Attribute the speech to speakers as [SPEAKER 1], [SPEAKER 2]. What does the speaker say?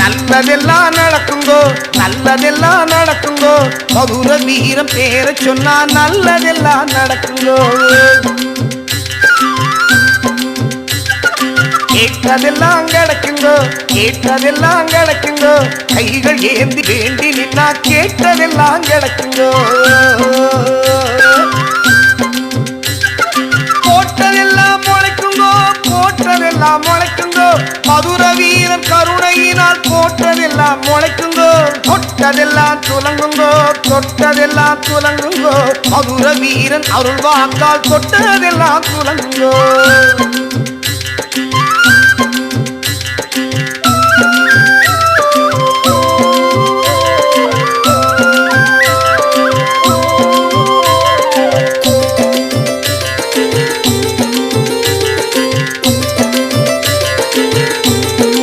[SPEAKER 1] நல்லதெல்லாம் நடக்குங்கோ நல்லதெல்லாம் நடக்குங்கோ. மதுர வீரம் பேர சொன்னா நல்லதெல்லாம் நடக்குங்கோ. கேட்டதெல்லாம் கிடக்குங்கோ கேட்டதெல்லாம் கிடக்குங்கோ. கைகள் ஏந்தி வேண்டி நின்னா கேட்டதெல்லாம் கிடக்குங்கோ. போட்டதெல்லாம் முளைக்குங்கோ போட்டதெல்லாம் முளைக்குங்கோ. மதுர வீரன் கருணையினா தொட்டதெல்லாம் முளைக்குங்கோ தொட்டதெல்லாம் துலங்குங்கோ தொட்டதெல்லாம் துலங்குங்கோ. மதுர வீரன் அருள் வாக்கால் தொட்டதெல்லாம் துலங்குங்கோ. thank you